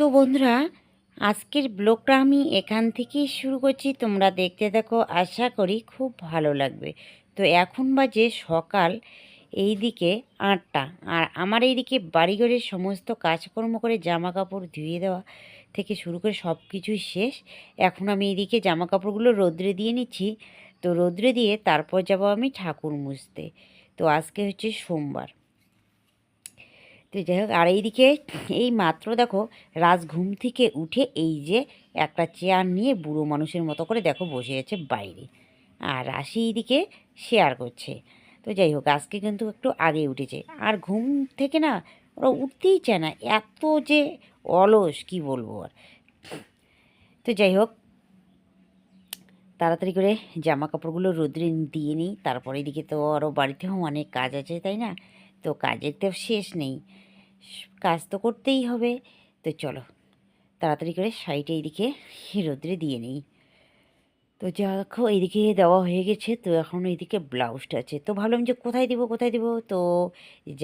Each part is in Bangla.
তো বন্ধুরা, আজকের ব্লগটা আমি এখান থেকেই শুরু করছি। তোমরা দেখতে থাকো, আশা করি খুব ভালো লাগবে। তো এখন বাজে সকাল এই দিকে আটটা। আর আমার এইদিকে বাড়িঘরের সমস্ত কাজকর্ম করে জামা কাপড় ধুয়ে দেওয়া থেকে শুরু করে সব কিছুই শেষ। এখন আমি এইদিকে জামা কাপড়গুলো রোদ্রে দিয়ে নিচ্ছি। তো রোদ্রে দিয়ে তারপর যাব আমি ঠাকুর মুছতে। তো আজকে হচ্ছে সোমবার। তো যাই হোক, আর এইদিকে এই মাত্র দেখো রাজ ঘুম থেকে উঠে এই যে একটা চেয়ার নিয়ে বুড়ো মানুষের মতো করে দেখো বসে আছে বাইরে। আর রাশি এইদিকে শেয়ার করছে। তো যাই হোক, আজকে কিন্তু একটু আগে উঠেছে। আর ঘুম থেকে না ওরা উঠতেই চায় না, এত যে অলস, কি বলব আর। তো যাই হোক, তাড়াতাড়ি করে জামা কাপড়গুলো রোদ্রে দিয়ে নিই। তারপরে এদিকে তো আরও বাড়িতেও অনেক কাজ আছে, তাই না? তো কাজের তো শেষ নেই। কাজ তো করতেই হবে। তো চলো, তাড়াতাড়ি করে শাড়িটা এইদিকে রোদ্রে দিয়ে নিই। তো দেখো এইদিকে দেওয়া হয়ে গেছে। তো এখন এইদিকে ব্লাউজটা আছে। তো ভাবলাম যে কোথায় দিব কোথায় দিব? তো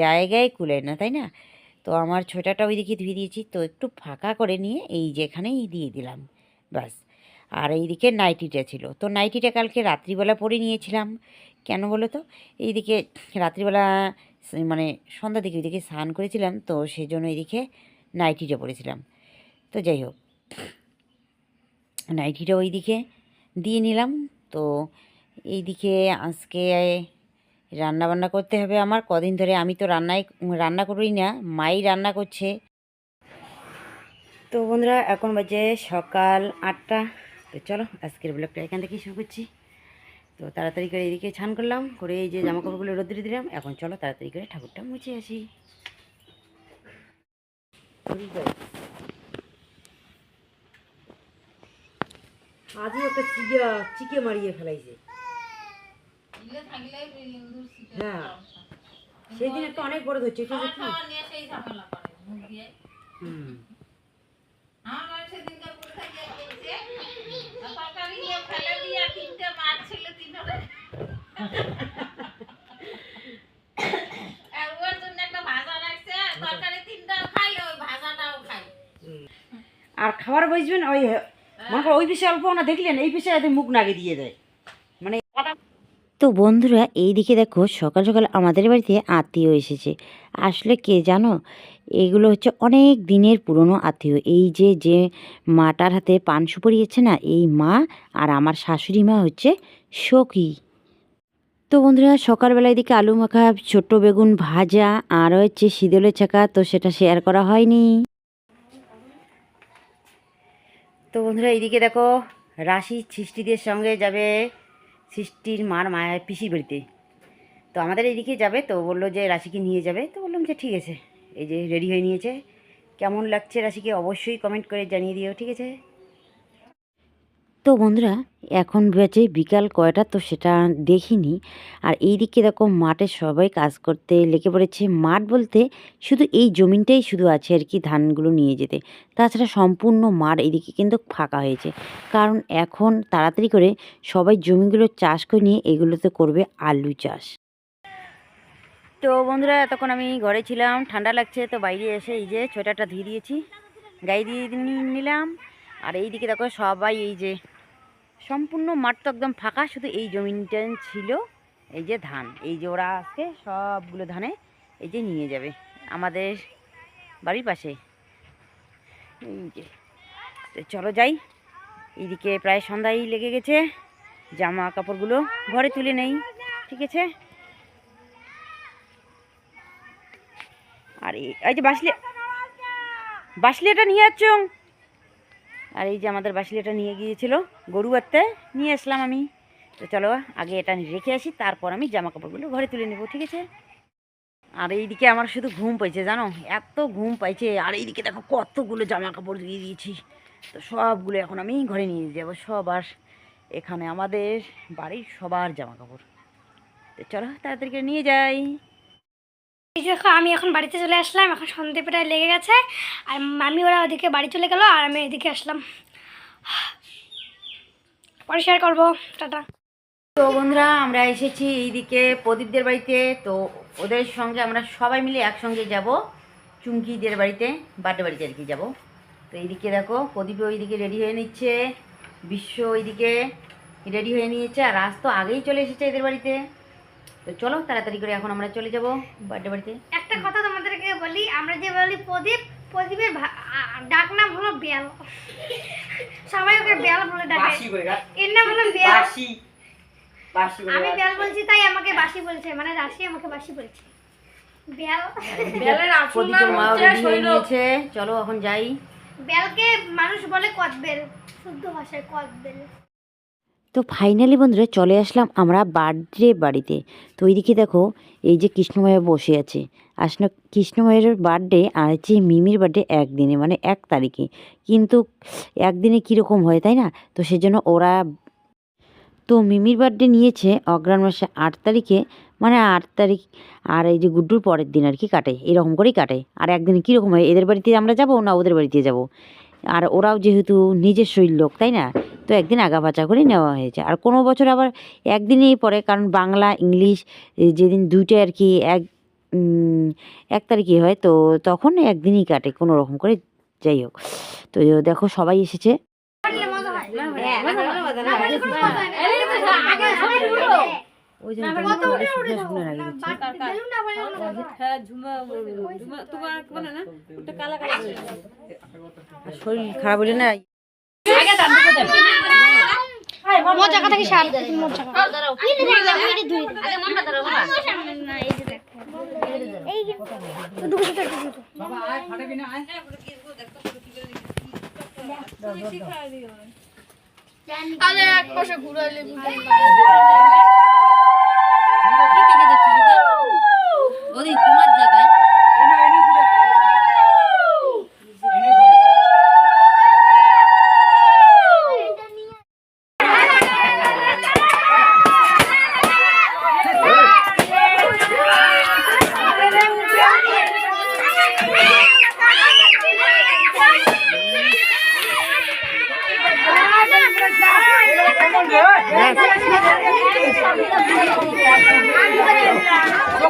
জায়গায় কুলে না, তাই না? তো আমার ছোটাটা ওইদিকে ধুয়ে দিয়েছি। তো একটু ফাঁকা করে নিয়ে এই যেখানেই দিয়ে দিলাম, ব্যাস। আর এইদিকে নাইটিটা ছিল। তো নাইটিটা কালকে রাত্রিবেলা পরে নিয়েছিলাম। কেন বলো তো? এইদিকে রাত্রিবেলা মানে সন্ধ্যা দিকে ওইদিকে স্নান করেছিলাম, তো সেই জন্য এইদিকে নাইটিটা পরেছিলাম তো যাই হোক নাইটিটা ওইদিকে দিয়ে নিলাম। তো এইদিকে আজকে রান্না বান্না করতে হবে আমার। কদিন ধরে আমি তো রান্নাই রান্না করি না, মাই রান্না করছে। তো বন্ধুরা, এখন বাজে সকাল আটটা। তো চলো, আজকের ব্লগটা এখান থেকেই শুরু করছি। তো তাড়াতাড়ি করে এদিকে ছান করলাম করে এই যে জামা কাপড়গুলো রোদ্রে দিলাম। এখন চলো তাড়াতাড়ি করে ঠাকুরটা মুছে আসি। একটা চিকা চিকে মারিয়ে ফেলাইছে। হ্যাঁ। সেই দিন একটা অনেক বড় ধরছে হুম। আর খাবার বসবেন ওই মনে করো ওই পিসে অল্প না দেখলেন, এই পিসে মুখ নাগে দিয়ে দেয়। মানে তো বন্ধুরা এই দিকে দেখো সকাল সকাল আমাদের বাড়িতে আত্মীয় এসেছে। আসলে কে জানো, এগুলো হচ্ছে অনেক দিনের পুরনো আত্মীয়। এই যে যে মাটার হাতে পান সুপরিয়েছে না, এই মা আর আমার শাশুড়ি মা হচ্ছে সখী। তো বন্ধুরা সকালবেলা এদিকে আলু মাখা, ছোট্ট বেগুন ভাজা, আর হচ্ছে শীতলের চাকা, তো সেটা শেয়ার করা হয়নি। তো বন্ধুরা, এইদিকে দেখো রাশি সৃষ্টিদের সঙ্গে যাবে সৃষ্টির মার মায়ের পিসির বাড়িতে। তো আমাদের এইদিকে যাবে, তো বলল যে রাশিকে নিয়ে যাবে। তো বললাম যে ঠিক আছে, এই যে রেডি হয়ে নিয়েছে। কেমন লাগছে রাশিকে অবশ্যই কমেন্ট করে জানিয়ে দিও, ঠিক আছে? তো বন্ধুরা, এখন বেজে বিকাল কয়টা তো সেটা দেখিনি। আর এই দিকে দেখো মাঠে সবাই কাজ করতে লেগে পড়েছে। মাঠ বলতে শুধু এই জমিনটাই শুধু আছে আর কি ধানগুলো নিয়ে যেতে। তাছাড়া সম্পূর্ণ মাঠ এদিকে কিন্তু ফাঁকা হয়েছে। কারণ এখন তাড়াতাড়ি করে সবাই জমিগুলো চাষ করে নিয়ে এগুলোতে করবে আলু চাষ। তো বন্ধুরা, এতক্ষণ আমি ঘরে ছিলাম, ঠান্ডা লাগছে, তো বাইরে এসে এই যে ছোটাটা ধুয়ে দিয়েছি, গায়ে দিয়ে নিলাম। আর এই দিকে দেখো সবাই এই যে সম্পূর্ণ মাঠ তো একদম ফাঁকা, শুধু এই জমিনটা ছিল, এই যে ধান, এই যে ওরা আজকে সবগুলো ধানে এই যে নিয়ে যাবে, আমাদের বাড়ির পাশে। এই যে চলো যাই এইদিকে প্রায় সন্ধ্যায় লেগে গেছে, জামা কাপড়গুলো ঘরে তুলে নেই, ঠিক আছে? আর এই যে বাসলে বাসলিয়াটা নিয়ে যাচ্ছ? আর এই যে আমাদের বাসলিয়াটা নিয়ে গিয়েছিল, গরু বাড়তে নিয়ে আসলাম আমি। তো চলো, আগে এটা রেখে আসি, তারপর আমি জামা কাপড়গুলো ঘরে তুলে নেব, ঠিক আছে? আর এইদিকে আমার শুধু ঘুম পাইছে, জানো? এত ঘুম পাইছে, আর এইদিকে দেখো কতগুলো জামা কাপড় দিয়ে দিয়েছি। তো সবগুলো এখন আমি ঘরে নিয়ে যাব, সবার। এখানে আমাদের বাড়ির সবার জামা কাপড় তো চলো, তাড়াতাড়ি নিয়ে যাই। দেখো, আমি এখন বাড়িতে চলে আসলাম, এখন সন্ধে প্রায় লেগে গেছে। আর মামি ওরা ওদিকে বাড়ি চলে গেল, আর আমি এদিকে আসলাম। পরে শেয়ার করব। টাটা। তো বন্ধুরা, আমরা এসেছি এইদিকে প্রদীপদের বাড়িতে। তো ওদের সঙ্গে আমরা সবাই মিলে একসঙ্গে যাব, চুমকিদের বাড়িতে বার্থডে বাড়িতে আর কি যাব। তো এইদিকে দেখো প্রদীপ ওইদিকে রেডি হয়ে নিচ্ছে, বিশ্ব ওইদিকে রেডি হয়ে নিয়েছে, আর রাজ তো আগেই চলে এসেছে এদের বাড়িতে। তো চলো তাড়াতাড়ি করে এখন আমরা চলে যাব বার্থডে বাড়িতে। একটা কথা তোমাদেরকে বলি আমরা যে বলি প্রদীপ প্রদীপের ডাক নাম হলো বেল। সবাই ওকে বেল বলে ডাকে। এর নাম হলো বেল। আমি বেল বলছি তাই আমাকে বাসি বলছে মানে রাশি আমাকে বাসি বলছে। বেল। চলো এখন যাই। বেলকে মানুষ বলে কদবেল শুদ্ধ ভাষায় কদবেল। তো ফাইনালি বন্ধুরা চলে আসলাম আমরা বার্থডে বাড়িতে। তো ওইদিকে দেখো, এই যে কৃষ্ণময়া বসে আছে। আসলে কৃষ্ণময়ের বার্থডে আর হচ্ছে মিমির বার্থডে একদিনে মানে এক তারিখে। কিন্তু একদিনে কীরকম হয় তাই না? তো সেজন্য ওরা তো মিমির বার্থডে নিয়েছে অগ্রাণ মাসে আট তারিখে। মানে আট তারিখ আর এই যে গুড্ডুর পরের দিন আর কি কাটে, এরকম করেই কাটে। আর একদিন কীরকম হয়, এদের বাড়িতে আমরা যাব না ওদের বাড়িতে যাব? আর ওরাও যেহেতু নিজস্বই লোক, তাই না? তো একদিন আগাপাচা করে নেওয়া হয়েছে আর কোনো বছর আবার একদিনেই পড়ে কারণ বাংলা ইংলিশ যেদিন দুইটাই আর কি এক এক তারিখে হয় তো তখন একদিনই কাটে কোনো রকম করে যাই হোক তো দেখো সবাই এসেছে হ্যাঁ শরীর খারাপ হলে না মোর জায়গা থেকে সার মোর জায়গা এই যে দুটো দুটো দুটো আরে এক পাশে ঘুরাইলে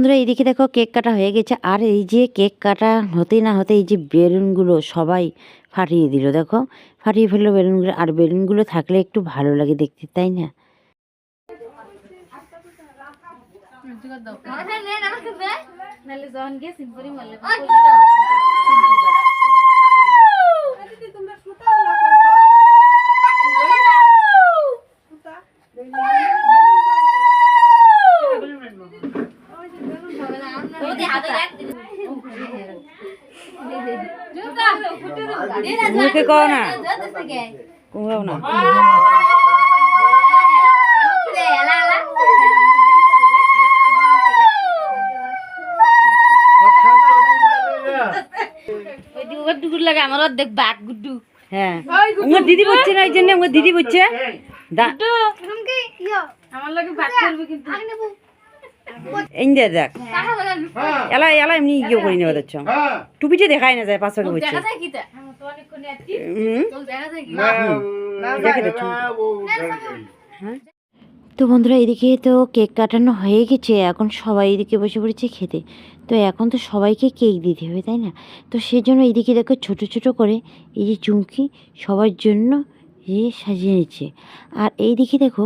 বন্ধুরা এইদিকে দেখো কেক কাটা হয়ে গেছে। আর এই যে কেক কাটা হতে না হতে এই যে বেলুনগুলো সবাই ফাটিয়ে দিল, দেখো। ফাটিয়ে ফেলল বেলুনগুলো, আর বেলুনগুলো থাকলে একটু ভালো লাগে দেখতে, তাই না? মুখে কও না। কুমড়াও না। লাগে আমার অর্ধেক বাঘ গুড্ডু হ্যাঁ। আমার দিদি বলছে না ওই জন্য আমার দিদি বলছে। দা আমার লাগে বাঘ করবে কিন্তু। দে দেখ। এলা এলা এমনি ইয়ে করি দেখাই না যায় পাঁচশো বলছে দেখা যায় কি তা? বন্ধুরা এদিকে তো কেক কাটানো হয়ে গেছে। এখন সবাই এদিকে বসে পড়েছে খেতে। তো এখন তো সবাইকে কেক দিতে হবে তাই না? তো সেজন্য এইদিকে দেখো ছোট ছোট করে এই যে চুমকি সবার জন্য সাজিয়ে নিচ্ছে। আর এইদিকে দেখো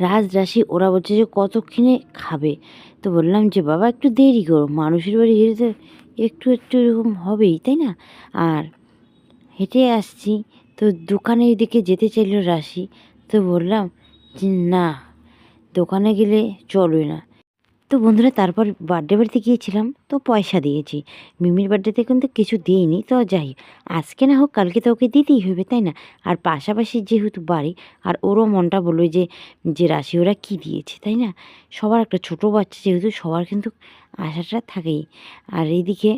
রাজ রাশি ওরা বলছে যে কতক্ষণে খাবে। তো বললাম যে, বাবা, একটু দেরি করো। মানুষের বাড়ি তো একটু একটু এরকম হবেই, তাই না? আর হেঁটে আসছি। তো দোকানে দিকে যেতে চাইল রাশি। তো বললাম যে, না, দোকানে গেলে চলবে না। তো বন্ধুরা, তারপর বার্থডে বাড়িতে গিয়েছিলাম, তো পয়সা দিয়েছি। মিমির বার্থডেতে কিন্তু কিছু দিইনি, তো যাই আজকে না হোক, কালকে তো ওকে দিতেই হবে, তাই না? আর পাশাপাশি যেহেতু বাড়ি, আর ওরও মনটা বলল যে যে রাশি ওরা কী দিয়েছে, তাই না? সবার একটা ছোটো বাচ্চা যেহেতু, সবার কিন্তু আশাটা থাকেই। আর এইদিকে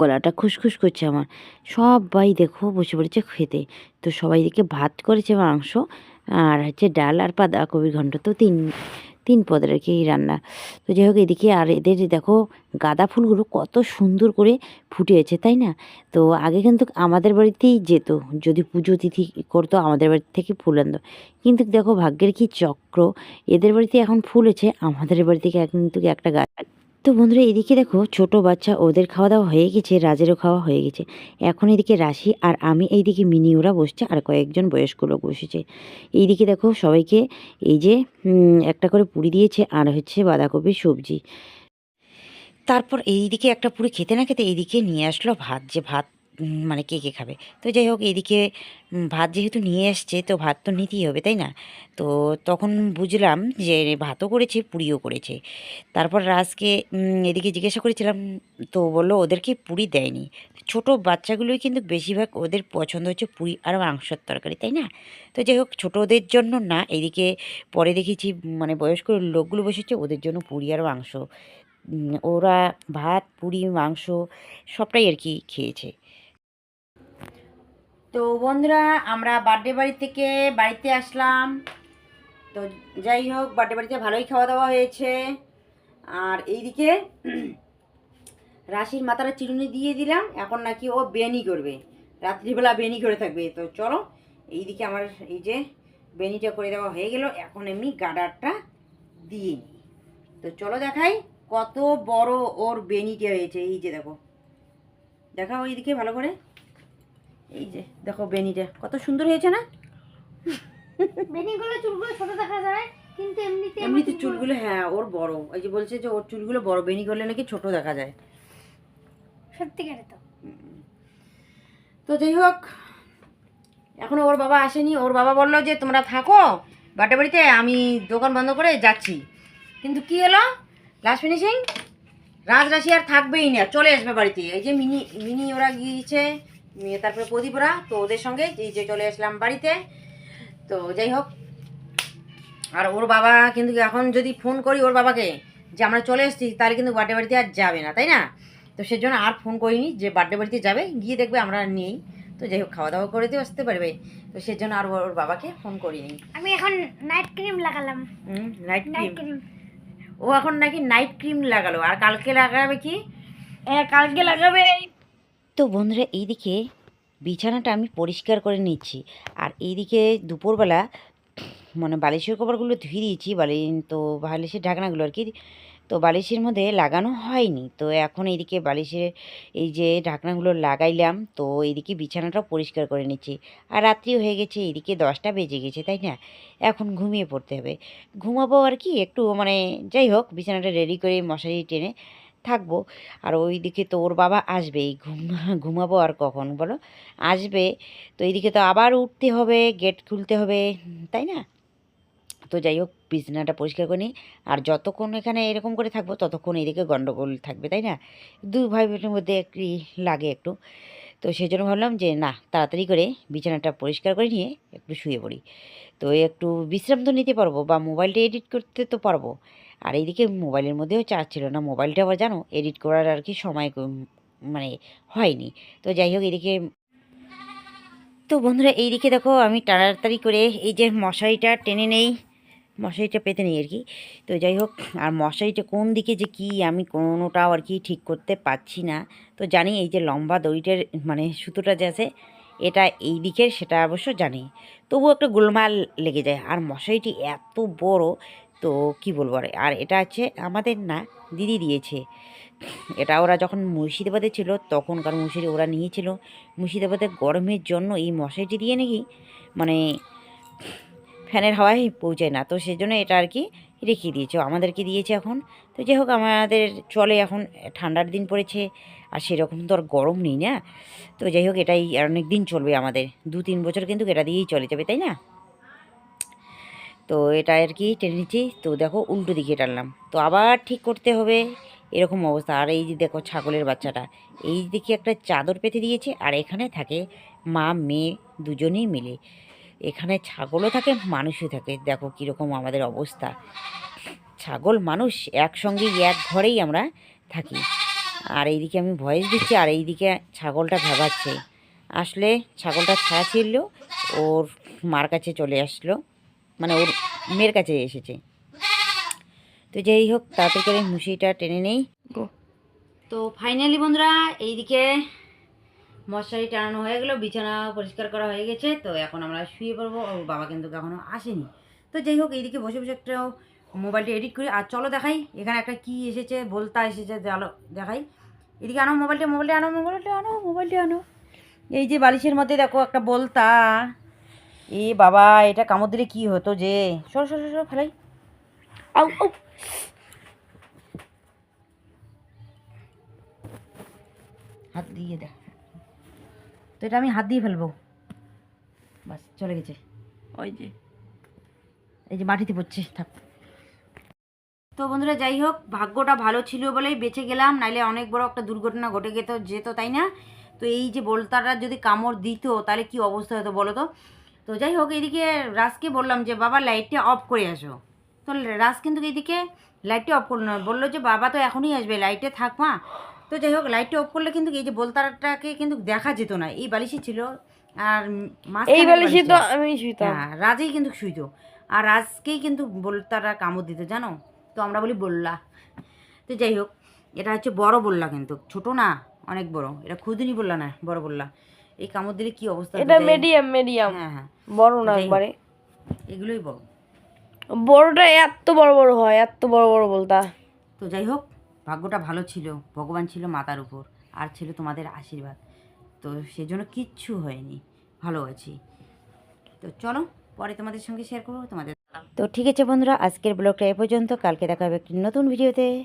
গলাটা খুসখুস করছে আমার। সবাই দেখো বসে পড়েছে খেতে। তো সবাই দিকে ভাত করেছে, মাংস, আর হচ্ছে ডাল আর বাঁধাকপি ঘন্ট তো তিন তিন পদের আর এই রান্না। তো যাই হোক, এদিকে আর এদের দেখো গাঁদা ফুলগুলো কত সুন্দর করে ফুটেছে, তাই না? তো আগে কিন্তু আমাদের বাড়িতেই যেত, যদি পুজো তিথি করতো আমাদের বাড়ি থেকে ফুল আনতো। কিন্তু দেখো ভাগ্যের কি চক্র, এদের বাড়িতে এখন ফুলেছে আমাদের বাড়ি থেকে কিন্তু একটা গাছ তো বন্ধুরা এদিকে দেখো ছোট বাচ্চা, ওদের খাওয়া দাওয়া হয়ে গেছে, রাজেরও খাওয়া হয়ে গেছে। এখন এদিকে রাশি আর আমি এইদিকে মিনি ওরা বসছে আর কয়েকজন বয়স্ক লোক বসেছে। এইদিকে দেখো সবাইকে এই যে একটা করে পুরি দিয়েছে আর হচ্ছে বাঁধাকপির সবজি। তারপর এইদিকে একটা পুরি খেতে না খেতে এইদিকে নিয়ে আসলো ভাত, যে ভাত মানে কে কে খাবে? তো যাই হোক, এদিকে ভাত যেহেতু নিয়ে এসছে তো ভাত তো নিতেই হবে, তাই না? তো তখন বুঝলাম যে ভাতও করেছে, পুরিও করেছে। তারপর রাজকে এদিকে জিজ্ঞাসা করেছিলাম, তো বলল ওদেরকে পুরি দেয়নি। ছোট বাচ্চাগুলোই কিন্তু বেশিরভাগ ওদের পছন্দ হচ্ছে পুরি আর মাংসের তরকারি, তাই না? তো যাই হোক, ছোটোদের জন্য না, এদিকে পরে দেখেছি মানে বয়স্ক লোকগুলো বসেছে, ওদের জন্য পুরি আর মাংস। ওরা ভাত, পুরি, মাংস সবটাই আর কি খেয়েছে। তো বন্ধুরা, আমরা বার্থডে বাড়ি থেকে বাড়িতে আসলাম। তো যাই হোক বার্থডে বাড়িতে ভালোই খাওয়া দাওয়া হয়েছে। আর এইদিকে রাশির মাথাটা চিরুনি দিয়ে দিলাম। এখন নাকি ও বেনি করবে। রাত্রিবেলা বেনি করে থাকবে। তো চলো, এইদিকে আমার এই যে বেনিটা করে দেওয়া হয়ে গেল। এখন এমনি গার্ডারটা দিয়ে নিই। তো চলো দেখাই কত বড় ওর বেনিটা হয়েছে। এই যে দেখো। দেখাও এইদিকে ভালো করে। এই যে দেখো বেনিটা কত সুন্দর হয়েছে না? বেনিগুলো চুলগুলো ছোট দেখা যায় কিন্তু এমনিতে এমনিতে চুলগুলো হ্যাঁ ওর বড়। ওই যে বলছে যে ওর চুলগুলো বড় বেনি করলে নাকি ছোট দেখা যায়। সত্যিকারে তো। তো যাই হোক এখনও ওর বাবা আসেনি। ওর বাবা বলল যে তোমরা থাকো বাটে বাড়িতে আমি দোকান বন্ধ করে যাচ্ছি। কিন্তু কি হলো? লাস্ট ফিনিশিং রাজরাশি আর থাকবেই না চলে আসবে বাড়িতে। এই যে মিনি মিনি ওরা গিয়েছে। উম, তারপরে প্রদীপরা তো ওদের সঙ্গে এই যে চলে আসলাম বাড়িতে। তো যাই হোক আর ওর বাবা কিন্তু এখন যদি ফোন করি ওর বাবাকে যে আমরা চলে এসেছি তাহলে কিন্তু বার্থডে বাড়িতে আর যাবে না তাই না? তো সেজন্য আর ফোন করিনি যে বার্থডে বাড়িতে যাবে গিয়ে দেখবে আমরা নেই। তো যাই হোক খাওয়া দাওয়া করে দিয়ে আসতে পারবে। তো সেজন্য আর ওর বাবাকে ফোন করিনি। আমি এখন নাইট ক্রিম লাগালাম। নাইট নাইট ক্রিম ক্রিম ও এখন নাকি নাইট ক্রিম লাগালো। আর কালকে লাগাবে কি? কালকে লাগাবে তো বন্ধুরা, এইদিকে বিছানাটা আমি পরিষ্কার করে নিচ্ছি। আর এইদিকে দুপুরবেলা মানে বালিশের কভারগুলো ধুয়ে দিয়েছি, বালি, তো বালিশের ঢাকনাগুলো আর কি, তো বালিশের মধ্যে লাগানো হয়নি। তো এখন এইদিকে বালিশের এই যে ঢাকনাগুলো লাগাইলাম, তো এইদিকে বিছানাটাও পরিষ্কার করে নিচ্ছি। আর রাত্রিও হয়ে গেছে, এইদিকে দশটা বেজে গেছে, তাই না? এখন ঘুমিয়ে পড়তে হবে। ঘুমাবো আর কি, একটু মানে যাই হোক, বিছানাটা রেডি করে মশারি টেনে থাকব। আর ওই দিকে তো ওর বাবা আসবেই। ঘুম, ঘুমাবো আর কখন বলো? আসবে। তো এইদিকে তো আবার উঠতে হবে গেট খুলতে হবে, তাই না? তো যাই হোক, বিছানাটা পরিষ্কার করে নিই। আর যতক্ষণ এখানে এরকম করে থাকব, ততক্ষণ এদিকে গণ্ডগোল থাকবে, তাই না? দু ভাই বোনের মধ্যে একটি লাগে একটু। তো সেই জন্য ভাবলাম যে, না, তাড়াতাড়ি করে বিছানাটা পরিষ্কার করে নিয়ে একটু শুয়ে পড়ি। তো একটু বিশ্রাম তো নিতে পারব বা মোবাইলটা এডিট করতে তো পারব। আর এইদিকে মোবাইলের মধ্যেও চার্জ ছিল না। মোবাইলটা আবার জানো এডিট করার আর কি সময় মানে হয়নি। তো যাই হোক এদিকে তো বন্ধুরা, এইদিকে দেখো, আমি তাড়াতাড়ি করে এই যে মশারিটা টেনে নেই, মশারিটা পেতে নেই আর কি। তো যাই হোক, আর মশারিটা কোন দিকে যে কি, আমি কোনোটাও আর কি ঠিক করতে পারছি না। তো জানি এই যে লম্বা দড়িটার মানে সুতোটা যে আছে, এটা এই দিকের, সেটা অবশ্য জানি। তবুও একটা গোলমাল লেগে যায়। আর মশারিটি এত বড় তো কি বলব আর আর এটা হচ্ছে আমাদের না দিদি দিয়েছে। এটা ওরা যখন মুর্শিদাবাদে ছিল, তখনকার মুর্শিদে ওরা নিয়েছিল। মুর্শিদাবাদে গরমের জন্য এই মশারিটি দিয়ে নাকি মানে ফ্যানের হাওয়ায় পৌঁছায় না, তো সেজন্য এটা আর কি রেখে দিয়েছে। আমাদেরকে দিয়েছে এখন। তো যাই হোক, আমাদের চলে এখন, ঠান্ডার দিন পড়েছে, আর সেরকম তো আর গরম নেই না। তো যাই হোক, এটাই আর অনেক দিন চলবে আমাদের। দু তিন বছর কিন্তু এটা দিয়েই চলে যাবে, তাই না? তো এটা আর কি টেনে নিচ্ছি। তো দেখো উল্টো দিকে টানলাম। তো আবার ঠিক করতে হবে এরকম অবস্থা। আর এই যে দেখো ছাগলের বাচ্চাটা, এই দিকে একটা চাদর পেতে দিয়েছে আর এখানে থাকে মা, মেয়ে দুজনেই মিলে। এখানে ছাগলও থাকে, মানুষও থাকে। দেখো কীরকম আমাদের অবস্থা। ছাগল, মানুষ একসঙ্গে এক ঘরেই আমরা থাকি। আর এইদিকে আমি ভয়েস দিচ্ছি, আর এইদিকে ছাগলটা ভেবাচ্ছে আসলে ছাগলটা ছাড়া ছিল, ওর মার কাছে চলে আসলো। মানে ওর মেয়ের কাছে এসেছে। তো যাই হোক তাড়াতাড়ি করে মুসিটা টেনে নেই। তো ফাইনালি বন্ধুরা এইদিকে মশারি টানানো হয়ে গেলো বিছানা পরিষ্কার করা হয়ে গেছে তো এখন আমরা শুয়ে পড়ব ওর বাবা কিন্তু এখনও আসেনি। তো যাই হোক এইদিকে বসে বসে একটা মোবাইলটা এডিট করি আর চলো দেখাই এখানে একটা কি এসেছে বলতা এসেছে চলো দেখাই। এদিকে আনো মোবাইলটা মোবাইলটা আনো মোবাইলটা আনো মোবাইলটা আনো। এই যে বালিশের মধ্যে দেখো একটা বলতা। এ বাবা এটা কামড় দিলে কী হতো যে? সর সর সর, সর ফেলাই। আউ আউ। হাত দিয়ে দেখ তো এটা আমি হাত দিয়ে ফেলব। বাস চলে গেছে। ওই যে। এই যে মাটিতে পড়ছে থাক। তো বন্ধুরা যাই হোক ভাগ্যটা ভালো ছিল বলেই বেঁচে গেলাম নাইলে অনেক বড় একটা দুর্ঘটনা ঘটে যেত যেত তাই না? তো এই যে বোলতারা যদি কামড় দিত তাহলে কি অবস্থা হতো বলো তো? তো যাই হোক এইদিকে রাজকে বললাম যে বাবা লাইটটা অফ করে আসো। তো রাজ কিন্তু এইদিকে লাইটটা অফ করল না। বলল যে বাবা তো এখনই আসবে লাইটে থাক মা। তো যাই হোক লাইটটা অফ করলে কিন্তু এই যে বোলতারাটাকে কিন্তু দেখা যেত না। এই বালিশে ছিল। আর এই বালিশে তো আমি শুইতাম। হ্যাঁ রাজেই কিন্তু শুইতো। আর রাজকেই কিন্তু বল তারা কামড় দিত জানো? তো আমরা বলি বললা। তো যাই হোক এটা হচ্ছে বড় বললা কিন্তু। ছোট না অনেক বড়। এটা খুদিনি বললা না বড় বললা। এই কামড় দিলে কি অবস্থা? এটা মিডিয়াম মিডিয়াম হ্যাঁ হ্যাঁ। বড় না যাই একবারে। এগুলোই বড়। বড়টা এত বড় বড় হয় এত বড় বড় বলতা। তো যাই হোক ভাগ্যটা ভালো ছিল ভগবান ছিল মাতার উপর আর ছিল তোমাদের আশীর্বাদ। তো সেজন্য কিচ্ছু হয়নি ভালো আছি। তো চলো পরে তোমাদের সঙ্গে শেয়ার করব তোমাদের তো ঠিক আছে বন্ধুরা আজকের ব্লগটা এ পর্যন্ত কালকে দেখা হবে একটি নতুন ভিডিওতে।